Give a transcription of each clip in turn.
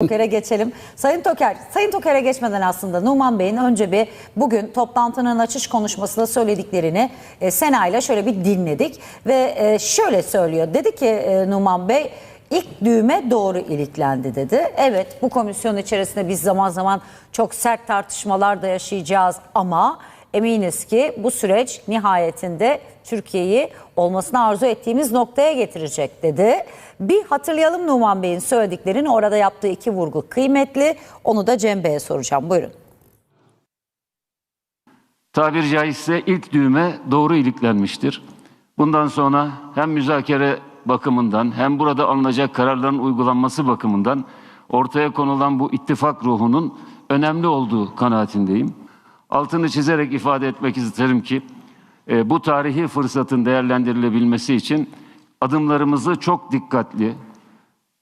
Toker'e geçelim. Sayın Toker, Sayın Toker'e geçmeden aslında Numan Bey'in önce bir bugün toplantının açış konuşmasında söylediklerini e, Sena ile şöyle bir dinledik ve e, şöyle söylüyor. Dedi ki e, Numan Bey ilk düğme doğru iliklendi dedi. Evet bu komisyon içerisinde biz zaman zaman çok sert tartışmalar da yaşayacağız ama eminiz ki bu süreç nihayetinde Türkiye'yi olmasını arzu ettiğimiz noktaya getirecek dedi. Bir hatırlayalım Numan Bey'in söylediklerini orada yaptığı iki vurgu kıymetli. Onu da Cem Bey'e soracağım. Buyurun. tabiri caizse ilk düğme doğru iliklenmiştir. Bundan sonra hem müzakere bakımından hem burada alınacak kararların uygulanması bakımından ortaya konulan bu ittifak ruhunun önemli olduğu kanaatindeyim. Altını çizerek ifade etmek isterim ki e, bu tarihi fırsatın değerlendirilebilmesi için adımlarımızı çok dikkatli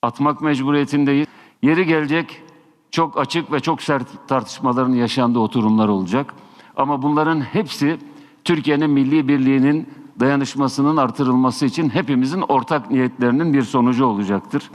atmak mecburiyetindeyiz. Yeri gelecek çok açık ve çok sert tartışmaların yaşandığı oturumlar olacak. Ama bunların hepsi Türkiye'nin milli birliğinin dayanışmasının artırılması için hepimizin ortak niyetlerinin bir sonucu olacaktır.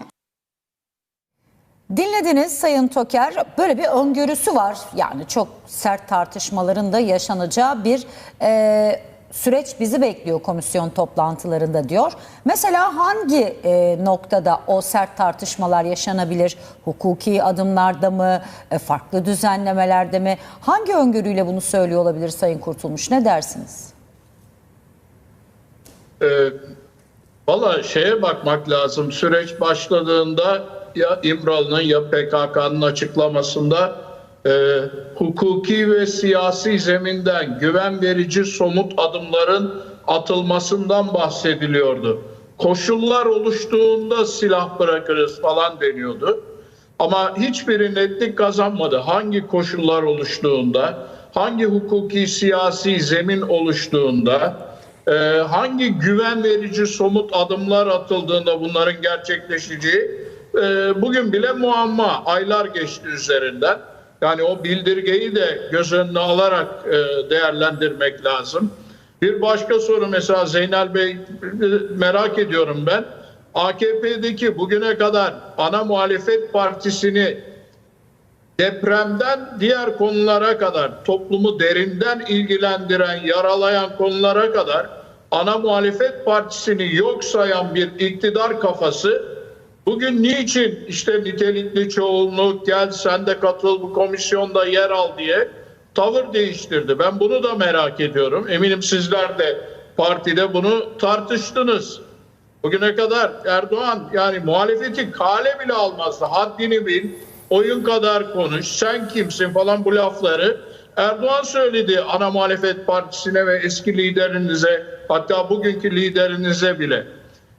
Dinlediniz Sayın Toker. Böyle bir öngörüsü var. Yani çok sert tartışmaların da yaşanacağı bir e, süreç bizi bekliyor komisyon toplantılarında diyor. Mesela hangi e, noktada o sert tartışmalar yaşanabilir? Hukuki adımlarda mı? E, farklı düzenlemelerde mi? Hangi öngörüyle bunu söylüyor olabilir Sayın Kurtulmuş? Ne dersiniz? Ee, Valla şeye bakmak lazım. Süreç başladığında ya İmralı'nın ya PKK'nın açıklamasında e, hukuki ve siyasi zeminden güven verici somut adımların atılmasından bahsediliyordu. Koşullar oluştuğunda silah bırakırız falan deniyordu. Ama hiçbiri netlik kazanmadı. Hangi koşullar oluştuğunda, hangi hukuki siyasi zemin oluştuğunda, e, hangi güven verici somut adımlar atıldığında bunların gerçekleşeceği e, bugün bile muamma. Aylar geçti üzerinden. Yani o bildirgeyi de göz önüne alarak e, değerlendirmek lazım. Bir başka soru mesela Zeynel Bey e, merak ediyorum ben. AKP'deki bugüne kadar ana muhalefet partisini depremden diğer konulara kadar toplumu derinden ilgilendiren, yaralayan konulara kadar ana muhalefet partisini yok sayan bir iktidar kafası bugün niçin işte nitelikli çoğunluk gel sen de katıl bu komisyonda yer al diye tavır değiştirdi. Ben bunu da merak ediyorum. Eminim sizler de partide bunu tartıştınız. Bugüne kadar Erdoğan yani muhalefeti kale bile almazdı. Haddini bil, oyun kadar konuş, sen kimsin falan bu lafları Erdoğan söyledi ana muhalefet partisine ve eski liderinize hatta bugünkü liderinize bile.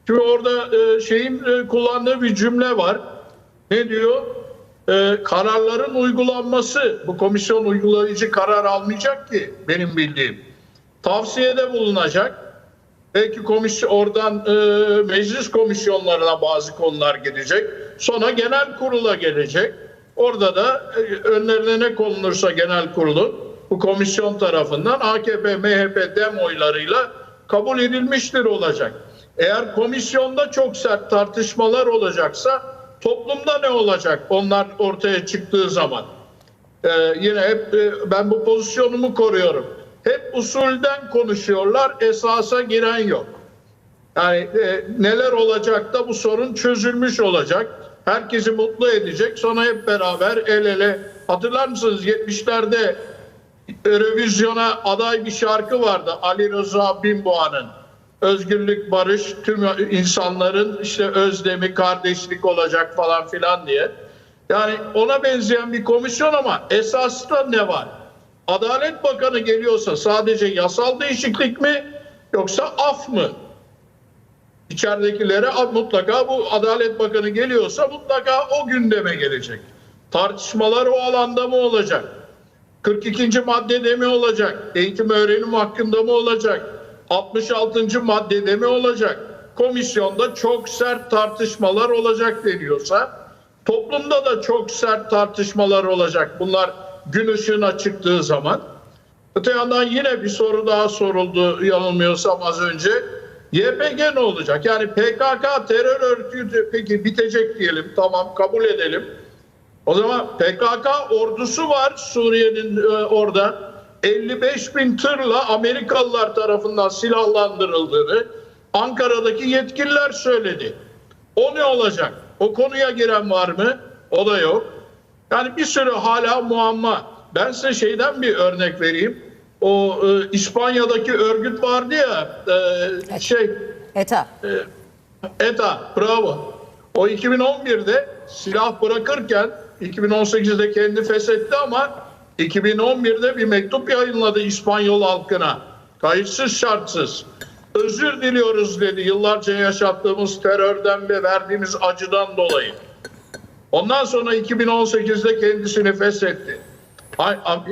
Şimdi orada e, şeyin e, kullandığı bir cümle var. Ne diyor? E, kararların uygulanması. Bu komisyon uygulayıcı karar almayacak ki benim bildiğim. Tavsiyede bulunacak. Belki komisyon oradan e, meclis komisyonlarına bazı konular gidecek. Sonra genel kurula gelecek. Orada da e, önlerine ne konulursa genel kurulun bu komisyon tarafından AKP, MHP dem oylarıyla kabul edilmiştir olacak. Eğer komisyonda çok sert tartışmalar olacaksa toplumda ne olacak onlar ortaya çıktığı zaman? Ee, yine hep e, ben bu pozisyonumu koruyorum. Hep usulden konuşuyorlar, esasa giren yok. Yani e, neler olacak da bu sorun çözülmüş olacak. Herkesi mutlu edecek. Sonra hep beraber el ele. Hatırlar mısınız 70'lerde Eurovizyona aday bir şarkı vardı. Ali Rıza Binboğa'nın. Özgürlük, barış, tüm insanların işte özlemi, kardeşlik olacak falan filan diye. Yani ona benzeyen bir komisyon ama esasında ne var? Adalet Bakanı geliyorsa sadece yasal değişiklik mi yoksa af mı? İçeridekilere mutlaka bu Adalet Bakanı geliyorsa mutlaka o gündeme gelecek. Tartışmalar o alanda mı olacak? 42. maddede mi olacak? Eğitim öğrenim hakkında mı olacak? 66. maddede mi olacak? Komisyonda çok sert tartışmalar olacak deniyorsa toplumda da çok sert tartışmalar olacak. Bunlar gün ışığına çıktığı zaman. Öte yandan yine bir soru daha soruldu yanılmıyorsam az önce. YPG ne olacak? Yani PKK terör örgütü peki bitecek diyelim tamam kabul edelim. O zaman PKK ordusu var Suriye'nin e, orada. 55 bin tırla Amerikalılar tarafından silahlandırıldığını Ankara'daki yetkililer söyledi. O ne olacak? O konuya giren var mı? O da yok. Yani bir sürü hala muamma. Ben size şeyden bir örnek vereyim. O e, İspanya'daki örgüt vardı ya e, şey ETA. ETA bravo. O 2011'de silah bırakırken 2018'de kendi feshetti ama 2011'de bir mektup yayınladı İspanyol halkına. Kayıtsız şartsız. Özür diliyoruz dedi yıllarca yaşattığımız terörden ve verdiğimiz acıdan dolayı. Ondan sonra 2018'de kendisini feshetti.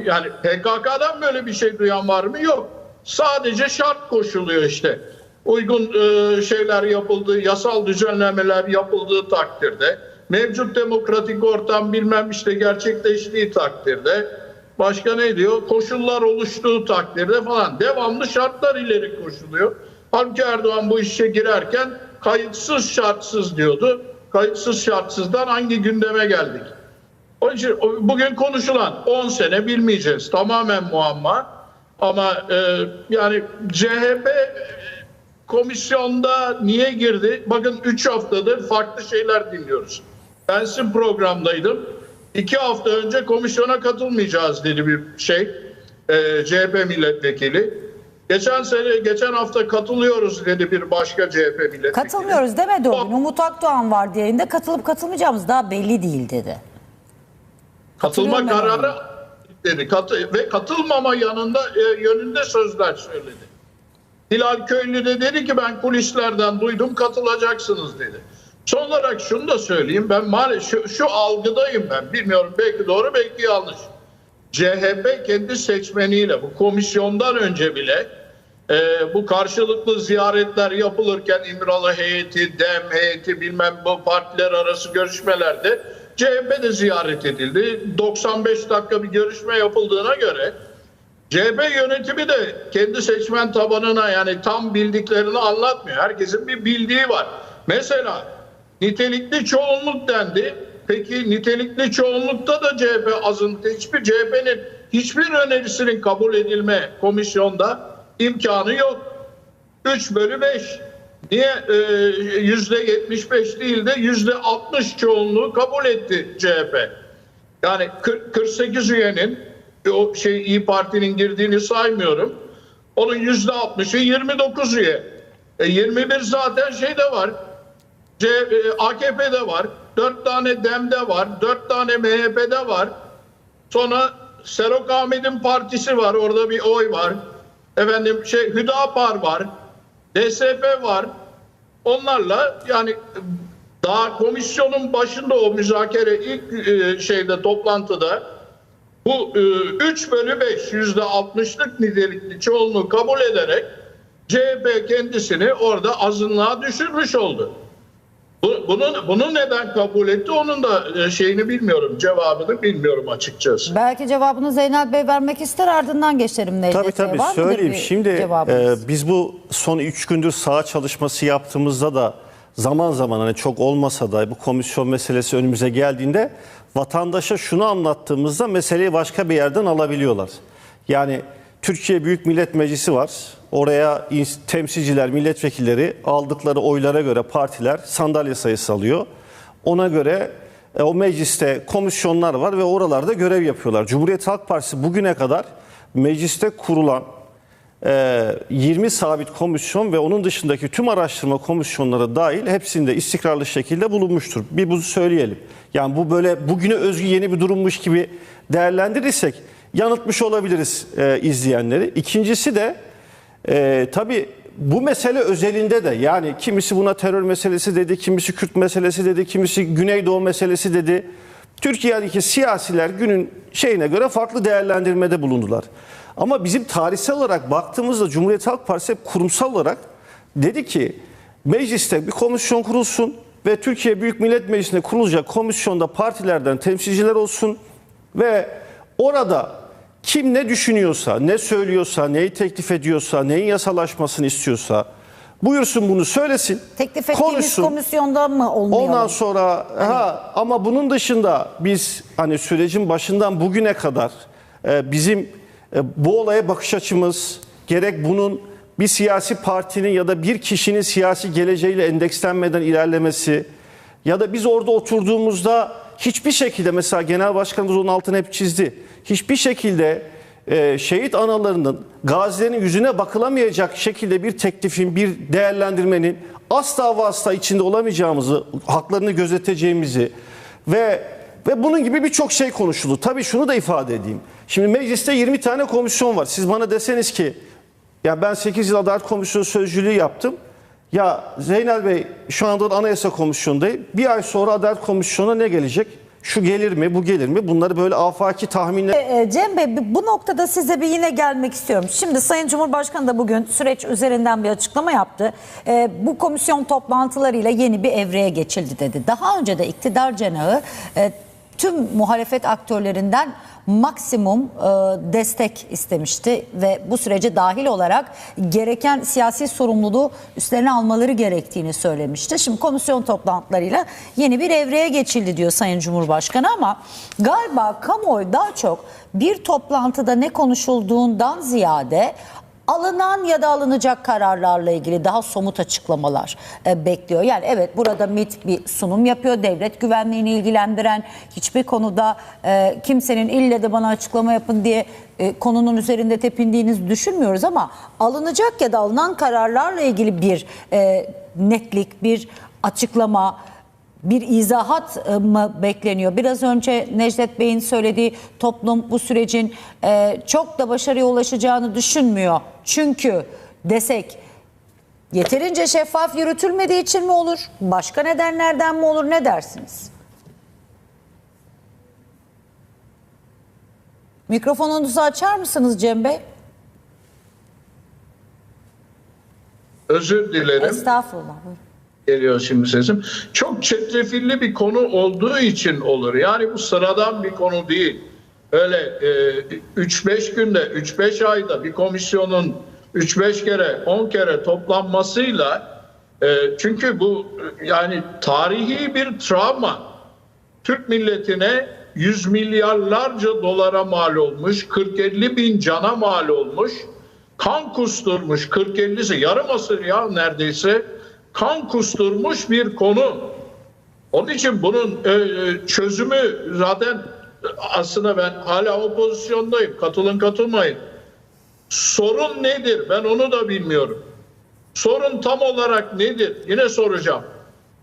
Yani PKK'dan böyle bir şey duyan var mı? Yok. Sadece şart koşuluyor işte. Uygun e, şeyler yapıldığı, yasal düzenlemeler yapıldığı takdirde, mevcut demokratik ortam bilmem işte gerçekleştiği takdirde, başka ne diyor? Koşullar oluştuğu takdirde falan devamlı şartlar ileri koşuluyor. Halbuki Erdoğan bu işe girerken kayıtsız şartsız diyordu. Kayıtsız şartsızdan hangi gündeme geldik? Onun için bugün konuşulan 10 sene bilmeyeceğiz. Tamamen muamma. Ama e, yani CHP komisyonda niye girdi? Bakın 3 haftadır farklı şeyler dinliyoruz. Ben sizin programdaydım. 2 hafta önce komisyona katılmayacağız dedi bir şey. E, CHP milletvekili. Geçen sene, geçen hafta katılıyoruz dedi bir başka CHP milletvekili. Katılmıyoruz demedi o gün. Umut Akdoğan vardı yayında. Katılıp katılmayacağımız daha belli değil dedi. Katılma kararı dedi. Katı, ve katılmama yanında e, yönünde sözler söyledi. Hilal Köylü de dedi ki ben kulislerden duydum katılacaksınız dedi. Son olarak şunu da söyleyeyim ben maalesef şu, şu algıdayım ben bilmiyorum belki doğru belki yanlış. CHP kendi seçmeniyle bu komisyondan önce bile e, bu karşılıklı ziyaretler yapılırken İmralı heyeti, DEM heyeti bilmem bu partiler arası görüşmelerde CHP de ziyaret edildi. 95 dakika bir görüşme yapıldığına göre CHP yönetimi de kendi seçmen tabanına yani tam bildiklerini anlatmıyor. Herkesin bir bildiği var. Mesela nitelikli çoğunluk dendi. Peki nitelikli çoğunlukta da CHP azınlıkta hiçbir CHP'nin hiçbir önerisinin kabul edilme komisyonda imkanı yok. 3 bölü 5. Niye e, yüzde 75 değil de yüzde 60 çoğunluğu kabul etti CHP? Yani 40 48 üyenin o şey İyi Parti'nin girdiğini saymıyorum. Onun yüzde 60'ı 29 üye. E 21 zaten şeyde var. C, e, AKP'de var. 4 tane DEM'de var. 4 tane MHP'de var. Sonra Serok Ahmet'in partisi var. Orada bir oy var. Efendim şey Hüdapar var. DSP var. Onlarla yani daha komisyonun başında o müzakere ilk e, şeyde toplantıda bu 3 bölü 5 yüzde 60'lık nitelikli çoğunluğu kabul ederek CHP kendisini orada azınlığa düşürmüş oldu. Bu- Bunun, bunu neden kabul etti onun da e, şeyini bilmiyorum cevabını bilmiyorum açıkçası. Belki cevabını Zeynel Bey vermek ister ardından geçelim Necdet'e. Tabii tabii Var söyleyeyim. Şimdi e, biz bu son 3 gündür saha çalışması yaptığımızda da zaman zaman hani çok olmasa da bu komisyon meselesi önümüze geldiğinde vatandaşa şunu anlattığımızda meseleyi başka bir yerden alabiliyorlar. Yani Türkiye Büyük Millet Meclisi var. Oraya temsilciler, milletvekilleri aldıkları oylara göre partiler sandalye sayısı alıyor. Ona göre e, o mecliste komisyonlar var ve oralarda görev yapıyorlar. Cumhuriyet Halk Partisi bugüne kadar mecliste kurulan e, 20 sabit komisyon ve onun dışındaki tüm araştırma komisyonları dahil hepsinde istikrarlı şekilde bulunmuştur. Bir bunu söyleyelim. Yani bu böyle bugüne özgü yeni bir durummuş gibi değerlendirirsek yanıltmış olabiliriz e, izleyenleri. İkincisi de e, tabii bu mesele özelinde de yani kimisi buna terör meselesi dedi, kimisi Kürt meselesi dedi, kimisi Güneydoğu meselesi dedi. Türkiye'deki siyasiler günün şeyine göre farklı değerlendirmede bulundular. Ama bizim tarihsel olarak baktığımızda Cumhuriyet Halk Partisi hep kurumsal olarak dedi ki mecliste bir komisyon kurulsun ve Türkiye Büyük Millet Meclisi'nde kurulacak komisyonda partilerden temsilciler olsun ve orada kim ne düşünüyorsa, ne söylüyorsa, neyi teklif ediyorsa, neyin yasalaşmasını istiyorsa Buyursun bunu söylesin. Teklif ettiğimiz konuşsun. komisyonda mı olmuyor? Ondan sonra ha ama bunun dışında biz hani sürecin başından bugüne kadar e, bizim e, bu olaya bakış açımız gerek bunun bir siyasi partinin ya da bir kişinin siyasi geleceğiyle endekslenmeden ilerlemesi ya da biz orada oturduğumuzda hiçbir şekilde mesela genel başkanımız onun altını hep çizdi. Hiçbir şekilde e, şehit analarının, gazilerin yüzüne bakılamayacak şekilde bir teklifin, bir değerlendirmenin asla ve içinde olamayacağımızı, haklarını gözeteceğimizi ve ve bunun gibi birçok şey konuşuldu. Tabii şunu da ifade edeyim. Şimdi mecliste 20 tane komisyon var. Siz bana deseniz ki ya ben 8 yıl Adalet Komisyonu sözcülüğü yaptım. Ya Zeynel Bey şu anda Anayasa Komisyonu'ndayım. Bir ay sonra Adalet Komisyonu'na ne gelecek? Şu gelir mi, bu gelir mi? Bunları böyle afaki tahminler Ee, Cem Bey bu noktada size bir yine gelmek istiyorum. Şimdi Sayın Cumhurbaşkanı da bugün süreç üzerinden bir açıklama yaptı. Ee, bu komisyon toplantılarıyla yeni bir evreye geçildi dedi. Daha önce de iktidar cenahı e, tüm muhalefet aktörlerinden maksimum e, destek istemişti ve bu sürece dahil olarak gereken siyasi sorumluluğu üstlerine almaları gerektiğini söylemişti. Şimdi komisyon toplantılarıyla yeni bir evreye geçildi diyor Sayın Cumhurbaşkanı ama galiba kamuoyu daha çok bir toplantıda ne konuşulduğundan ziyade alınan ya da alınacak kararlarla ilgili daha somut açıklamalar e, bekliyor. Yani evet burada MİT bir sunum yapıyor. Devlet güvenliğini ilgilendiren hiçbir konuda e, kimsenin ille de bana açıklama yapın diye e, konunun üzerinde tepindiğinizi düşünmüyoruz ama alınacak ya da alınan kararlarla ilgili bir e, netlik, bir açıklama, bir izahat e, mı bekleniyor? Biraz önce Necdet Bey'in söylediği toplum bu sürecin e, çok da başarıya ulaşacağını düşünmüyor. Çünkü desek yeterince şeffaf yürütülmediği için mi olur? Başka nedenlerden mi olur? Ne dersiniz? Mikrofonunuzu açar mısınız Cem Bey? Özür dilerim. Estağfurullah. geliyor şimdi sesim. Çok çetrefilli bir konu olduğu için olur. Yani bu sıradan bir konu değil. Öyle e, 3-5 günde, 3-5 ayda bir komisyonun 3-5 kere, 10 kere toplanmasıyla e, çünkü bu e, yani tarihi bir travma. Türk milletine yüz milyarlarca dolara mal olmuş, 40-50 bin cana mal olmuş, kan kusturmuş 40-50'si yarım asır ya neredeyse kan kusturmuş bir konu. Onun için bunun e, e, çözümü zaten aslında ben hala o pozisyondayım. Katılın katılmayın. Sorun nedir? Ben onu da bilmiyorum. Sorun tam olarak nedir? Yine soracağım.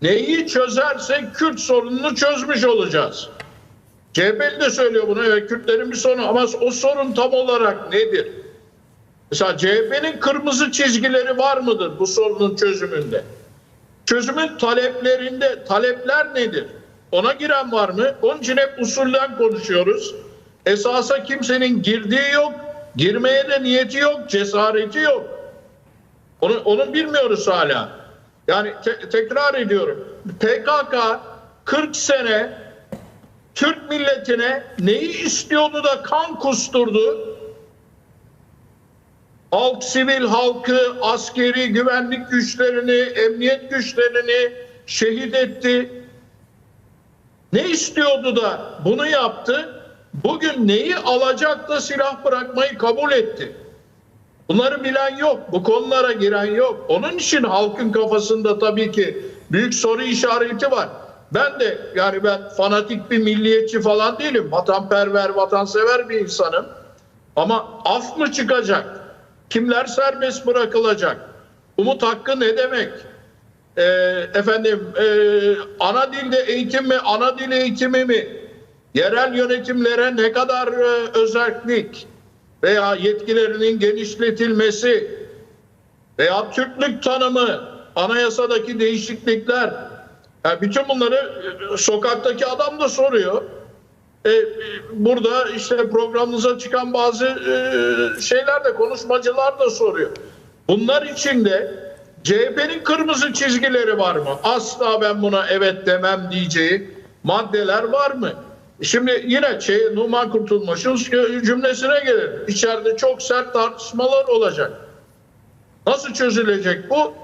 Neyi çözersek Kürt sorununu çözmüş olacağız. CHP'li de söylüyor bunu. Evet Kürtlerin bir sorunu ama o sorun tam olarak nedir? Mesela CHP'nin kırmızı çizgileri var mıdır bu sorunun çözümünde? Çözümün taleplerinde talepler nedir? Ona giren var mı? Onun için hep usulden konuşuyoruz. Esasa kimsenin girdiği yok, girmeye de niyeti yok, cesareti yok. Onu, onu bilmiyoruz hala. Yani te- tekrar ediyorum. PKK 40 sene Türk milletine neyi istiyordu da kan kusturdu? Halk, sivil halkı, askeri güvenlik güçlerini, emniyet güçlerini şehit etti. Ne istiyordu da bunu yaptı? Bugün neyi alacak da silah bırakmayı kabul etti? Bunları bilen yok. Bu konulara giren yok. Onun için halkın kafasında tabii ki büyük soru işareti var. Ben de yani ben fanatik bir milliyetçi falan değilim. Vatanperver, vatansever bir insanım. Ama af mı çıkacak? Kimler serbest bırakılacak? Umut hakkı ne demek? Ee, efendim e, ana dilde eğitim mi, ana dil eğitimi mi? Yerel yönetimlere ne kadar e, özellik veya yetkilerinin genişletilmesi veya Türklük tanımı, anayasadaki değişiklikler, yani bütün bunları e, sokaktaki adam da soruyor. E, e, burada işte programınıza çıkan bazı e, şeyler de konuşmacılar da soruyor. Bunlar içinde CHP'nin kırmızı çizgileri var mı? Asla ben buna evet demem diyeceği maddeler var mı? Şimdi yine şey, Numan Kurtulmuş'un cümlesine gelelim. İçeride çok sert tartışmalar olacak. Nasıl çözülecek bu?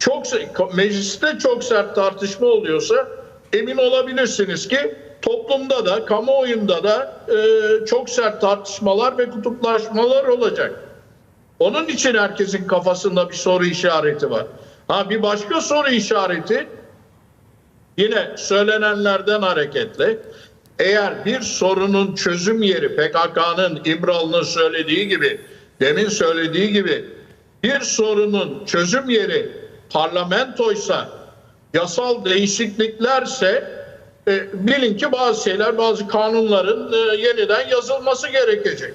çok mecliste çok sert tartışma oluyorsa emin olabilirsiniz ki toplumda da kamuoyunda da e, çok sert tartışmalar ve kutuplaşmalar olacak. Onun için herkesin kafasında bir soru işareti var. Ha bir başka soru işareti yine söylenenlerden hareketle eğer bir sorunun çözüm yeri PKK'nın İmralı'nın söylediği gibi demin söylediği gibi bir sorunun çözüm yeri parlamentoysa yasal değişikliklerse e, bilin ki bazı şeyler bazı kanunların e, yeniden yazılması gerekecek.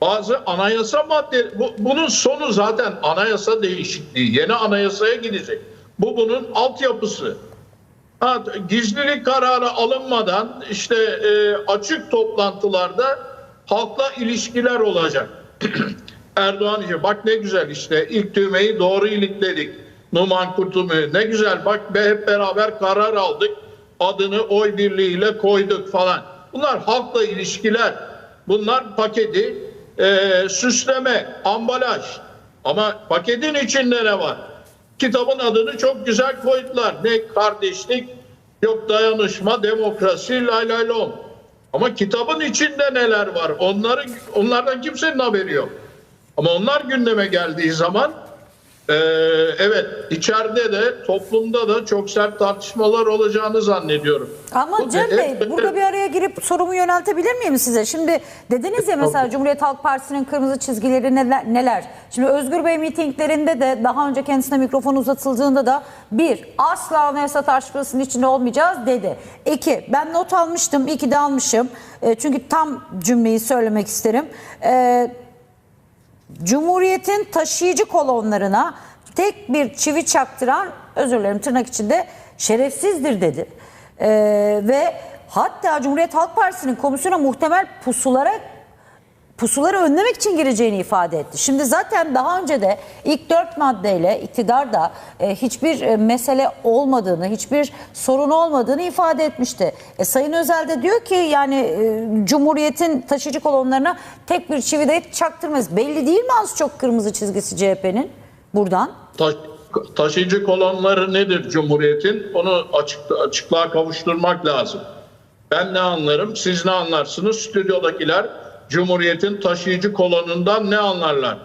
Bazı anayasa madde bu, bunun sonu zaten anayasa değişikliği. Yeni anayasaya gidecek. Bu bunun altyapısı. Ha, gizlilik kararı alınmadan işte e, açık toplantılarda halkla ilişkiler olacak. Erdoğan işte bak ne güzel işte ilk düğmeyi doğru ilikledik. Numan Kurtulmuş ne güzel bak be, hep beraber karar aldık. Adını oy birliğiyle koyduk falan. Bunlar halkla ilişkiler. Bunlar paketi e, süsleme, ambalaj. Ama paketin içinde ne var? Kitabın adını çok güzel koydular. Ne kardeşlik, yok dayanışma, demokrasi, lay lay lom. Ama kitabın içinde neler var? Onların, onlardan kimsenin haberi yok. Ama onlar gündeme geldiği zaman eee, evet içeride de toplumda da çok sert tartışmalar olacağını zannediyorum. Ama Bu- Cem Bey Evet, burada evet. bir araya girip sorumu yöneltebilir miyim size? Şimdi dediniz ya mesela Cumhuriyet Halk Partisi'nin kırmızı çizgileri neler? neler? Şimdi Özgür Bey mitinglerinde de daha önce kendisine mikrofon uzatıldığında da bir asla anayasa tartışmasının içinde olmayacağız dedi. İki ben not almıştım iyi ki de almışım. E, çünkü tam cümleyi söylemek isterim. E, Cumhuriyetin taşıyıcı kolonlarına tek bir çivi çaktıran özür dilerim tırnak içinde şerefsizdir dedi. Ee, ve hatta Cumhuriyet Halk Partisi'nin komisyona muhtemel pusulara pusuları önlemek için gireceğini ifade etti. Şimdi zaten daha önce de ilk dört maddeyle iktidar da e, hiçbir e, mesele olmadığını, hiçbir sorun olmadığını ifade etmişti. E, Sayın Özel de diyor ki yani e, Cumhuriyet'in taşıyıcı kolonlarına tek bir çivi de çaktırmaz. Belli değil mi az çok kırmızı çizgisi CHP'nin buradan? Taş- taşıyıcı kolonları nedir Cumhuriyet'in? Onu açık, açıklığa kavuşturmak lazım. Ben ne anlarım, siz ne anlarsınız? Stüdyodakiler Cumhuriyet'in taşıyıcı kolonundan ne anlarlar?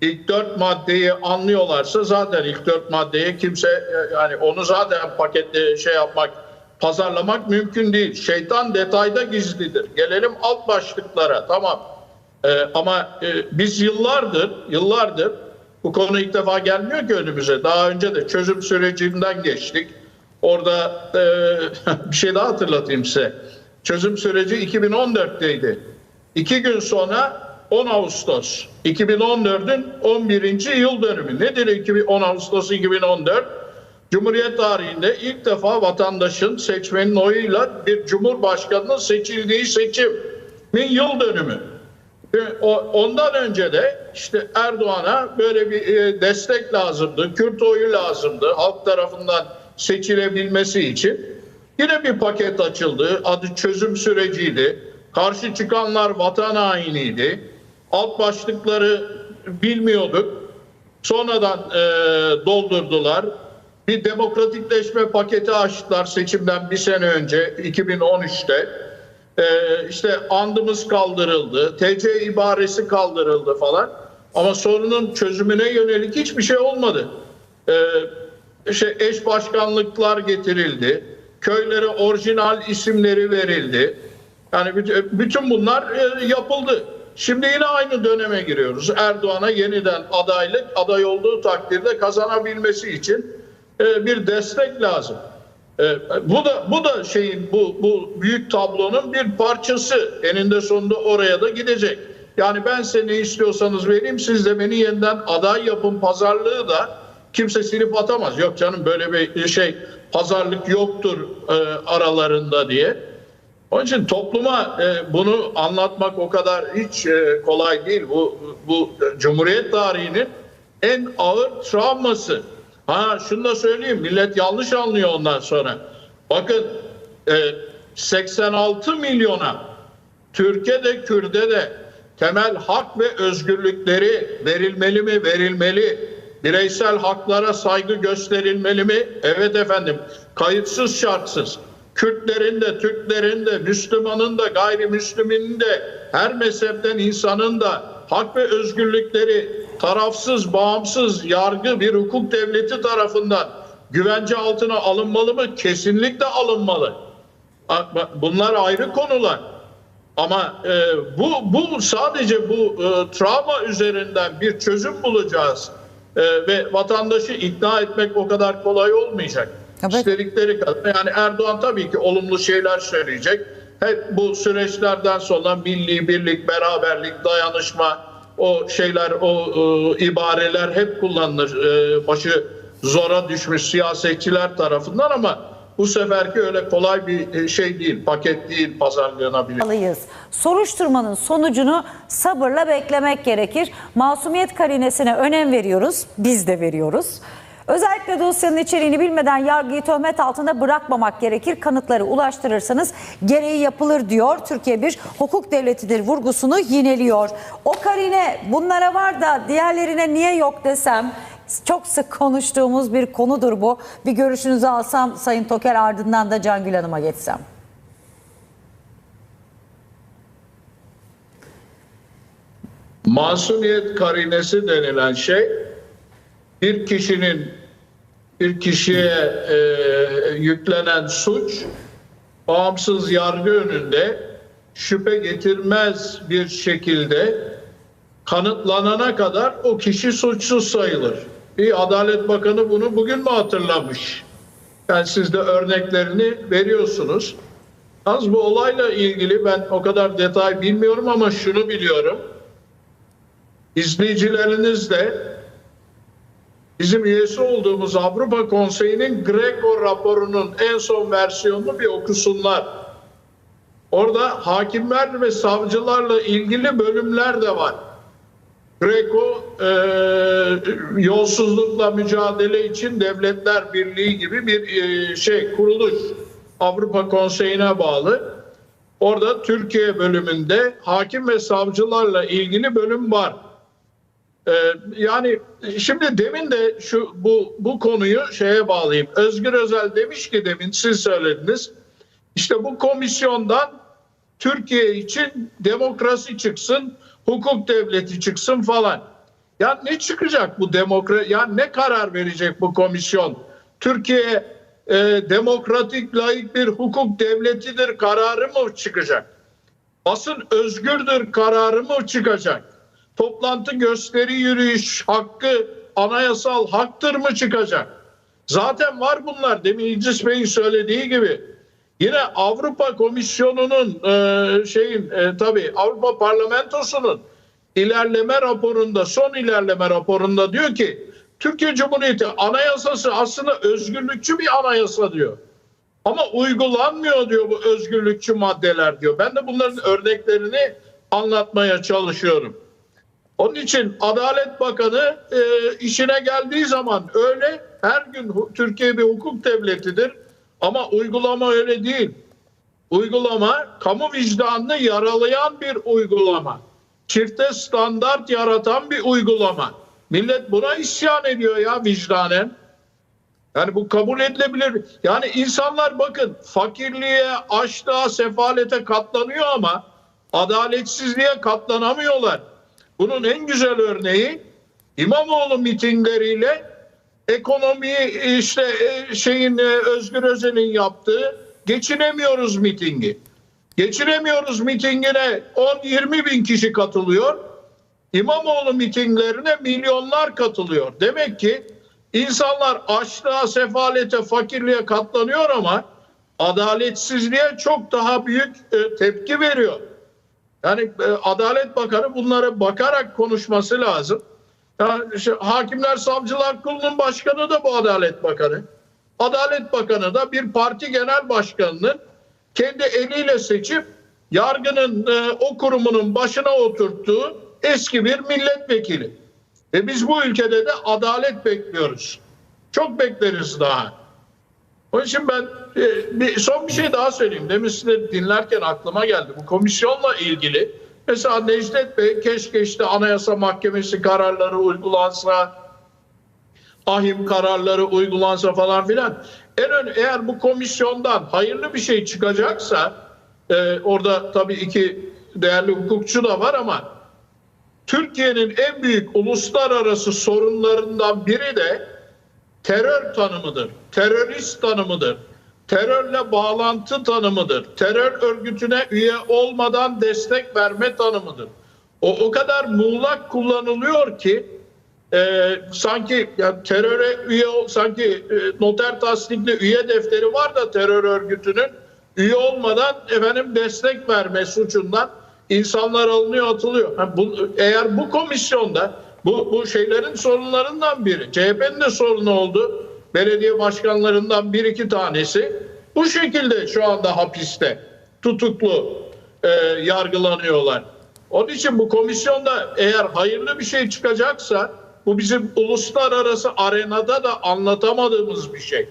İlk dört maddeyi anlıyorlarsa zaten ilk dört maddeyi kimse e, yani onu zaten pakette şey yapmak, pazarlamak mümkün değil. Şeytan detayda gizlidir. Gelelim alt başlıklara tamam. Ee, ama e, biz yıllardır, yıllardır bu konu ilk defa gelmiyor ki önümüze. Daha önce de çözüm sürecinden geçtik. Orada e, bir şey daha hatırlatayım size. Çözüm süreci 2014'teydi. İki gün sonra 10 Ağustos 2014'ün 11. yıl dönümü. Nedir 2000 10 Ağustos 2014? Cumhuriyet tarihinde ilk defa vatandaşın seçmenin oyuyla bir cumhurbaşkanının seçildiği seçimin yıl dönümü. Ondan önce de işte Erdoğan'a böyle bir e, destek lazımdı, Kürt oyu lazımdı halk tarafından seçilebilmesi için. Yine bir paket açıldı, adı çözüm süreciydi. Karşı çıkanlar vatan hainiydi. Alt başlıkları bilmiyorduk. Sonradan e, doldurdular. Bir demokratikleşme paketi açtılar seçimden bir sene önce 2013'te. Ee, işte andımız kaldırıldı, TC ibaresi kaldırıldı falan. Ama sorunun çözümüne yönelik hiçbir şey olmadı. Ee, şey eş başkanlıklar getirildi, köylere orijinal isimleri verildi. Yani bütün, bunlar e, yapıldı. Şimdi yine aynı döneme giriyoruz. Erdoğan'a yeniden adaylık, aday olduğu takdirde kazanabilmesi için e, bir destek lazım. Ee, bu da bu da şeyin bu bu büyük tablonun bir parçası. Eninde sonunda oraya da gidecek. Yani ben size ne istiyorsanız vereyim siz de beni yeniden aday yapın pazarlığı da kimse silip atamaz. Yok canım böyle bir şey pazarlık yoktur e, aralarında diye. Onun için topluma e, bunu anlatmak o kadar hiç e, kolay değil. Bu bu Cumhuriyet tarihinin en ağır travması. Ha şunu da söyleyeyim millet yanlış anlıyor ondan sonra. Bakın e, 86 milyona Türkiye'de Kürt'e de temel hak ve özgürlükleri verilmeli mi verilmeli bireysel haklara saygı gösterilmeli mi? Evet efendim. Kayıtsız şartsız. Kürtlerin de, Türklerin de, Müslümanın da, gayrimüsliminin de, her mezhepten insanın da hak ve özgürlükleri tarafsız, bağımsız yargı bir hukuk devleti tarafından güvence altına alınmalı mı? Kesinlikle alınmalı. Bunlar ayrı konular. Ama e, bu bu sadece bu e, travma üzerinden bir çözüm bulacağız E, ve vatandaşı ikna etmek o kadar kolay olmayacak. Evet. İstedikleri kadar yani Erdoğan tabii ki olumlu şeyler söyleyecek. Hep bu süreçlerden sonra milli birlik, beraberlik, dayanışma o şeyler, o e, ibareler hep kullanılır. E, başı zora düşmüş siyasetçiler tarafından ama bu seferki öyle kolay bir e, şey değil, paket değil pazarlanabilir. alıyız. Soruşturmanın sonucunu sabırla beklemek gerekir. Masumiyet karinesine önem veriyoruz. Biz de veriyoruz. Özellikle dosyanın içeriğini bilmeden yargıyı töhmet altında bırakmamak gerekir. Kanıtları ulaştırırsanız gereği yapılır diyor. Türkiye bir hukuk devletidir vurgusunu yineliyor. O karine bunlara var da diğerlerine niye yok desem çok sık konuştuğumuz bir konudur bu. Bir görüşünüzü alsam Sayın Toker ardından da Cangül Hanım'a geçsem. Masumiyet karinesi denilen şey bir kişinin bir kişiye e, yüklenen suç bağımsız yargı önünde şüphe getirmez bir şekilde kanıtlanana kadar o kişi suçsuz sayılır. Bir Adalet Bakanı bunu bugün mü hatırlamış? Yani siz de örneklerini veriyorsunuz. Az bu olayla ilgili ben o kadar detay bilmiyorum ama şunu biliyorum. İzleyicileriniz de bizim üyesi olduğumuz Avrupa Konseyi'nin Greco raporunun en son versiyonunu bir okusunlar. Orada hakimler ve savcılarla ilgili bölümler de var. Greco e, yolsuzlukla mücadele için Devletler Birliği gibi bir e, şey kuruluş Avrupa Konseyi'ne bağlı. Orada Türkiye bölümünde hakim ve savcılarla ilgili bölüm var. Ee, yani şimdi demin de şu bu bu konuyu şeye bağlayayım. Özgür Özel demiş ki demin siz söylediniz. İşte bu komisyondan Türkiye için demokrasi çıksın, hukuk devleti çıksın falan. Ya ne çıkacak bu demokrasi? Ya ne karar verecek bu komisyon? Türkiye e, demokratik, layık bir hukuk devletidir kararı mı çıkacak? Basın özgürdür kararı mı çıkacak? Toplantı, gösteri, yürüyüş hakkı anayasal haktır mı çıkacak? Zaten var bunlar demin İdris Bey'in söylediği gibi. Yine Avrupa Komisyonu'nun e, şeyin e, tabii Avrupa Parlamentosu'nun ilerleme raporunda son ilerleme raporunda diyor ki Türkiye Cumhuriyeti anayasası aslında özgürlükçü bir anayasa diyor. Ama uygulanmıyor diyor bu özgürlükçü maddeler diyor. Ben de bunların örneklerini anlatmaya çalışıyorum. Onun için Adalet Bakanı e, işine geldiği zaman öyle her gün Türkiye bir hukuk devletidir ama uygulama öyle değil. Uygulama kamu vicdanını yaralayan bir uygulama. Çifte standart yaratan bir uygulama. Millet buna isyan ediyor ya vicdanen. Yani bu kabul edilebilir. Yani insanlar bakın fakirliğe, açlığa, sefalete katlanıyor ama adaletsizliğe katlanamıyorlar. Bunun en güzel örneği İmamoğlu mitingleriyle ekonomiyi işte e, şeyin e, Özgür Özel'in yaptığı geçinemiyoruz mitingi. Geçinemiyoruz mitingine 10-20 bin kişi katılıyor. İmamoğlu mitinglerine milyonlar katılıyor. Demek ki insanlar açlığa, sefalete, fakirliğe katlanıyor ama adaletsizliğe çok daha büyük e, tepki veriyor. Yani e, Adalet Bakanı bunlara bakarak konuşması lazım. Yani işte, Hakimler Savcılar Kurulu'nun başkanı da bu Adalet Bakanı. Adalet Bakanı da bir parti genel başkanının kendi eliyle seçip yargının e, o kurumunun başına oturttuğu eski bir milletvekili. Ve biz bu ülkede de adalet bekliyoruz. Çok bekleriz daha. Onun için ben e, bir, son bir şey daha söyleyeyim. Demin size dinlerken aklıma geldi. Bu komisyonla ilgili mesela Necdet Bey keşke işte Anayasa Mahkemesi kararları uygulansa ahim kararları uygulansa falan filan. En ön eğer bu komisyondan hayırlı bir şey çıkacaksa e, orada tabii iki değerli hukukçu da var ama Türkiye'nin en büyük uluslararası sorunlarından biri de terör tanımıdır, terörist tanımıdır, terörle bağlantı tanımıdır, terör örgütüne üye olmadan destek verme tanımıdır. O o kadar muğlak kullanılıyor ki e, sanki yani teröre üye sanki e, noter tasdikli üye defteri var da terör örgütünün üye olmadan efendim destek verme suçundan insanlar alınıyor atılıyor. Ha, bu, eğer bu komisyonda bu, bu şeylerin sorunlarından biri CHP'nin de sorunu oldu. Belediye başkanlarından bir iki tanesi bu şekilde şu anda hapiste tutuklu e, yargılanıyorlar. Onun için bu komisyonda eğer hayırlı bir şey çıkacaksa bu bizim uluslararası arenada da anlatamadığımız bir şey.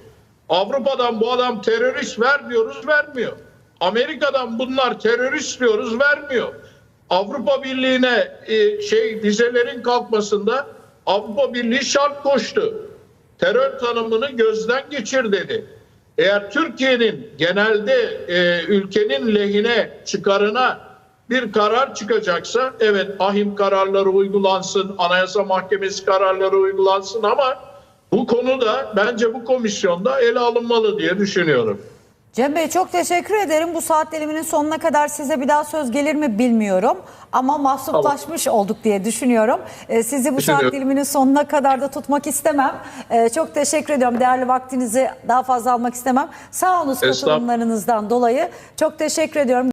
Avrupa'dan bu adam terörist ver diyoruz vermiyor. Amerika'dan bunlar terörist diyoruz vermiyor. Avrupa Birliği'ne e, şey vizelerin kalkmasında Avrupa Birliği şart koştu. Terör tanımını gözden geçir dedi. Eğer Türkiye'nin genelde e, ülkenin lehine çıkarına bir karar çıkacaksa evet ahim kararları uygulansın, anayasa mahkemesi kararları uygulansın ama bu konuda bence bu komisyonda ele alınmalı diye düşünüyorum. Cem Bey çok teşekkür ederim. Bu saat diliminin sonuna kadar size bir daha söz gelir mi bilmiyorum. Ama mahsuplaşmış olduk diye düşünüyorum. Ee, sizi bu saat diliminin sonuna kadar da tutmak istemem. Ee, çok teşekkür ediyorum. Değerli vaktinizi daha fazla almak istemem. Sağ olun katılımlarınızdan dolayı. Çok teşekkür ediyorum.